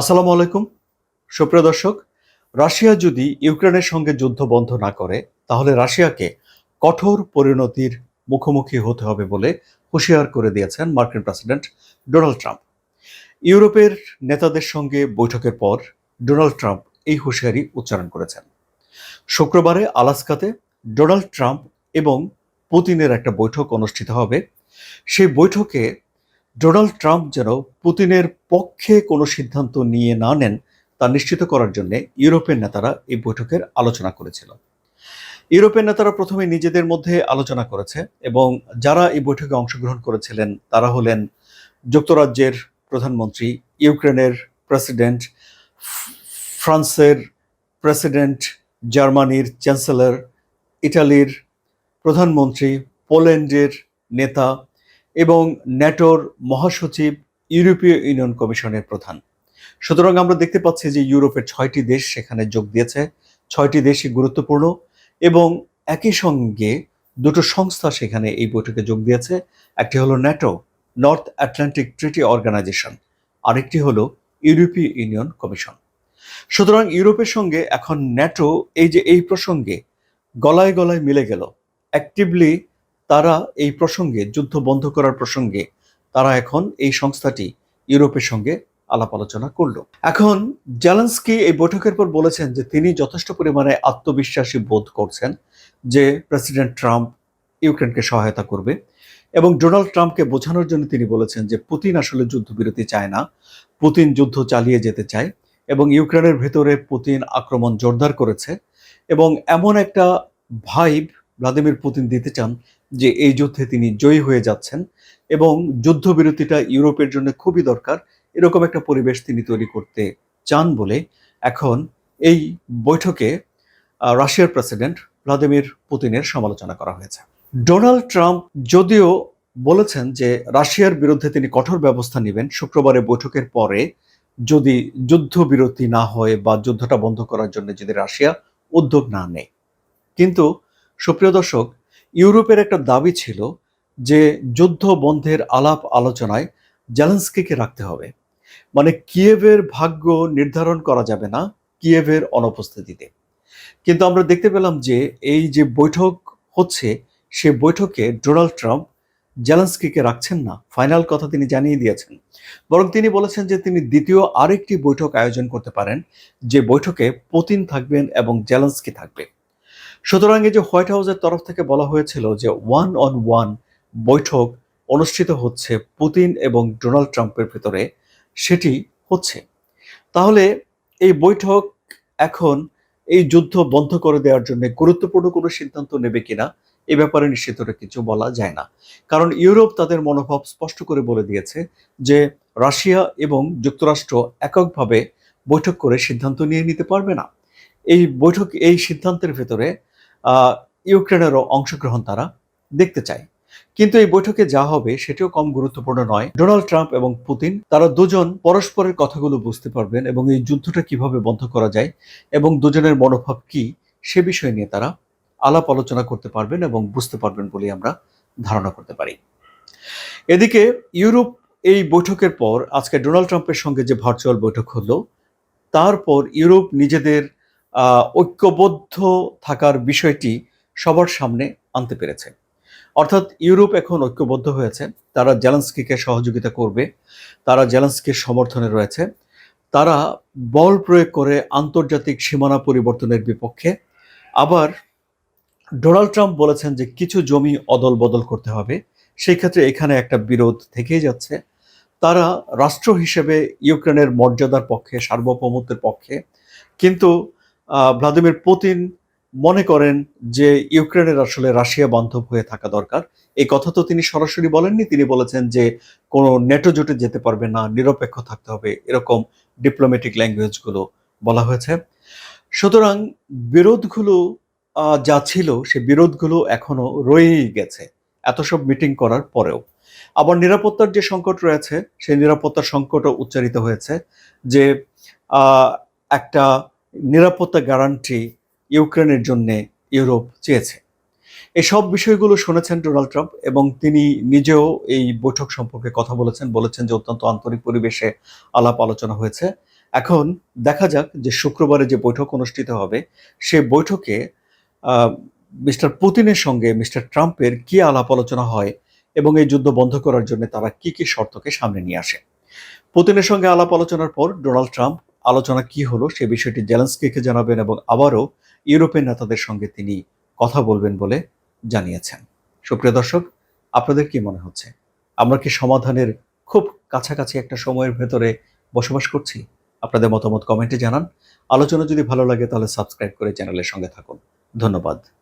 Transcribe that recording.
আসসালামু আলাইকুম। সুপ্রিয় দর্শক, রাশিয়া যদি ইউক্রেনের সঙ্গে যুদ্ধ বন্ধ না করে, তাহলে রাশিয়াকে কঠোর পরিণতির মুখোমুখি হতে হবে বলে হুঁশিয়ার করে দিয়েছেন মার্কিন প্রেসিডেন্ট ডোনাল্ড ট্রাম্প। ইউরোপের নেতাদের সঙ্গে বৈঠকের পর ডোনাল্ড ট্রাম্প এই হুঁশিয়ারি উচ্চারণ করেছেন। শুক্রবারে আলাস্কাতে ডোনাল্ড ট্রাম্প এবং পুতিনের একটা বৈঠক অনুষ্ঠিত হবে। সেই বৈঠকে ডোনাল্ড ট্রাম্প যেন পুতিনের পক্ষে কোনো সিদ্ধান্ত নিয়ে না নেন, তা নিশ্চিত করার জন্য ইউরোপের নেতারা এই বৈঠকের আলোচনা করেছিল। ইউরোপের নেতারা প্রথমে নিজেদের মধ্যে আলোচনা করেছে এবং যারা এই বৈঠকে অংশগ্রহণ করেছিলেন, তারা হলেন যুক্তরাজ্যের প্রধানমন্ত্রী, ইউক্রেনের প্রেসিডেন্ট, ফ্রান্সের প্রেসিডেন্ট, জার্মানির চ্যান্সেলর, ইটালির প্রধানমন্ত্রী, পোল্যান্ডের নেতা এবং ন্যাটোর মহাসচিব ইউরোপীয় ইউনিয়ন কমিশনের প্রধান। সুতরাং আমরা দেখতে পাচ্ছি যে ইউরোপের ছয়টি দেশ সেখানে যোগ দিয়েছে। ছয়টি দেশই গুরুত্বপূর্ণ এবং একই সঙ্গে দুটো সংস্থা সেখানে এই বৈঠকে যোগ দিয়েছে। একটি হলো NATO, North Atlantic Treaty Organization. আরেকটি হলো ইউরোপীয় ইউনিয়ন কমিশন। সুতরাং ইউরোপের সঙ্গে এখন ন্যাটো এই যে এই প্রসঙ্গে গলায় গলায় মিলে গেল। অ্যাক্টিভলি তারা এই প্রসঙ্গে, যুদ্ধ বন্ধ করার প্রসঙ্গে তারা এখন এই সংস্থাটি ইউরোপের সঙ্গে আলাপ আলোচনা করল। এখন জেলেন্সকি এই বৈঠকের পর বলেছেন যে তিনি যথেষ্ট পরিমাণে আত্মবিশ্বাসী বোধ করছেন যে প্রেসিডেন্ট ট্রাম্প ইউক্রেনকে সহায়তা করবে এবং ডোনাল্ড ট্রাম্পকে বোঝানোর জন্য তিনি বলেছেন যে পুতিন আসলে যুদ্ধবিরতি চায় না, পুতিন যুদ্ধ চালিয়ে যেতে চায় এবং ইউক্রেনের ভেতরে পুতিন আক্রমণ জোরদার করেছে এবং এমন একটা ভাইব ভ্লাদিমির পুতিন দিতে চান যে এই যুদ্ধে তিনি জয়ী হয়ে যাচ্ছেন এবং যুদ্ধবিরতিটা ইউরোপের জন্য খুবই দরকার, এরকম একটা পরিবেশ তিনি তৈরি করতে চান বলে এখন এই বৈঠকে রাশিয়ার প্রেসিডেন্ট ভ্লাদিমির পুতিনের সমালোচনা করা হয়েছে। ডোনাল্ড ট্রাম্প যদিও বলেছেন যে রাশিয়ার বিরুদ্ধে তিনি কঠোর ব্যবস্থা নেবেন, শুক্রবারের বৈঠকের পরে যদি যুদ্ধবিরতি না হয় বা যুদ্ধটা বন্ধ করার জন্য যদি রাশিয়া উদ্যোগ না নেয়। কিন্তু সুপ্রিয় দর্শক ইউরোপের একটা দাবি ছিল যে যুদ্ধ বন্ধের আলাপ আলোচনায় জেলেন্সকিকে রাখতে হবে। মানে কিয়েভের ভাগ্য নির্ধারণ করা যাবে না কিয়েভের অনুপস্থিতিতে। কিন্তু আমরা দেখতে পেলাম যে এই যে বৈঠক হচ্ছে, সে বৈঠকে ডোনাল্ড ট্রাম্প জেলেন্সকিকে রাখছেন না। ফাইনাল কথা তিনি জানিয়ে দিয়েছেন। বরং তিনি বলেছেন যে তিনি দ্বিতীয় আরেকটি বৈঠক আয়োজন করতে পারেন, যে বৈঠকে পুতিন থাকবেন এবং জেলেন্সকি থাকবে। সুতরাং এই যে হোয়াইট হাউসের তরফ থেকে বলা হয়েছিল যে ওয়ান অন ওয়ান বৈঠক অনুষ্ঠিত হচ্ছে পুতিন এবং ডোনাল্ড ট্রাম্পের ভেতরে, সেটি হচ্ছে। তাহলে এই বৈঠক এখন এই যুদ্ধ বন্ধ করে দেওয়ার জন্য গুরুত্বপূর্ণ কোনো সিদ্ধান্ত নেবে কিনা, এ ব্যাপারে নিশ্চিত কিছু বলা যায় না। কারণ ইউরোপ তাদের মনোভাব স্পষ্ট করে বলে দিয়েছে যে রাশিয়া এবং যুক্তরাষ্ট্র এককভাবে বৈঠক করে সিদ্ধান্ত নিয়ে নিতে পারবে না। এই বৈঠক, এই সিদ্ধান্তের ভেতরে ইউক্রেনেরও অংশগ্রহণ তারা দেখতে চায়। কিন্তু এই বৈঠকে যা হবে সেটিও কম গুরুত্বপূর্ণ নয়। ডোনাল্ড ট্রাম্প এবং পুতিন, তারা দুজন পরস্পরের কথাগুলো বুঝতে পারবেন এবং এই যুদ্ধটা কীভাবে বন্ধ করা যায় এবং দুজনের মনোভাব কি সে বিষয় নিয়ে তারা আলাপ আলোচনা করতে পারবেন এবং বুঝতে পারবেন বলে আমরা ধারণা করতে পারি। এদিকে ইউরোপ এই বৈঠকের পর আজকে ডোনাল্ড ট্রাম্পের সঙ্গে যে ভার্চুয়াল বৈঠক হলো, তারপর ইউরোপ নিজেদের ঐক্যবদ্ধ থাকার বিষয়টি সবার সামনে আনতে পেরেছে। অর্থাৎ ইউরোপ এখন ঐক্যবদ্ধ হয়েছে। তারা জেলেন্সকিকে সহযোগিতা করবে। তারা জেলেন্সকির সমর্থনে রয়েছে। তারা বল প্রয়োগ করে আন্তর্জাতিক সীমানা পরিবর্তনের বিপক্ষে। আবার ডোনাল্ড ট্রাম্প বলেছেন যে কিছু জমি অদল বদল করতে হবে। সেই ক্ষেত্রে এখানে একটা বিরোধ থেকেই যাচ্ছে। তারা রাষ্ট্র হিসেবে ইউক্রেনের মর্যাদার পক্ষে, সার্বভৌমত্বের পক্ষে। কিন্তু ভ্লাদিমির পুতিন মনে করেন যে ইউক্রেনের আসলে রাশিয়া বান্ধব হয়ে থাকা দরকার। এই কথা তো তিনি সরাসরি বলেননি। তিনি বলেছেন যে কোনো নেটো জোটে যেতে পারবে না, নিরপেক্ষ থাকতে হবে, এরকম ডিপ্লোম্যাটিক ল্যাঙ্গুয়েজগুলো বলা হয়েছে। সুতরাং বিরোধগুলো যা ছিল, সে বিরোধগুলো এখনও রয়েই গেছে, এত সব মিটিং করার পরেও। আবার নিরাপত্তার যে সংকট রয়েছে, সেই নিরাপত্তার সংকটও উচ্চারিত হয়েছে যে একটা নিরাপত্তা গ্যারান্টি ইউক্রেনের জন্য ইউরোপ চেয়েছে। এই সব বিষয়গুলো শুনেছেন ডোনাল্ড ট্রাম্প এবং তিনি নিজেও এই বৈঠক সম্পর্কে কথা বলেছেন বলেছেন যে অত্যন্ত আন্তরিক পরিবেশে আলাপ আলোচনা হয়েছে। এখন দেখা যাক যে শুক্রবারে যে বৈঠক অনুষ্ঠিত হবে, সে বৈঠকে মিস্টার পুতিনের সঙ্গে মিস্টার ট্রাম্পের কি আলাপ আলোচনা হয় এবং এই যুদ্ধ বন্ধ করার জন্য তারা কি কি শর্তকে সামনে নিয়ে আসে। পুতিনের সঙ্গে আলাপ আলোচনার পর ডোনাল্ড ট্রাম্প আলোচনা কি হলো সে বিষয়টি জেলেন্সকিকে জানাবেন এবং আবারও ইউরোপের নেতাদের সঙ্গে তিনি কথা বলবেন বলে জানিয়েছেন। সুপ্রিয় দর্শক, আপনাদের কি মনে হচ্ছে? আমরা কি সমাধানের খুব কাছাকাছি একটা সময়ের ভেতরে বসবাস করছি? আপনাদের মতামত কমেন্টে জানান। আলোচনা যদি ভালো লাগে তাহলে সাবস্ক্রাইব করে চ্যানেলের সঙ্গে থাকুন। ধন্যবাদ।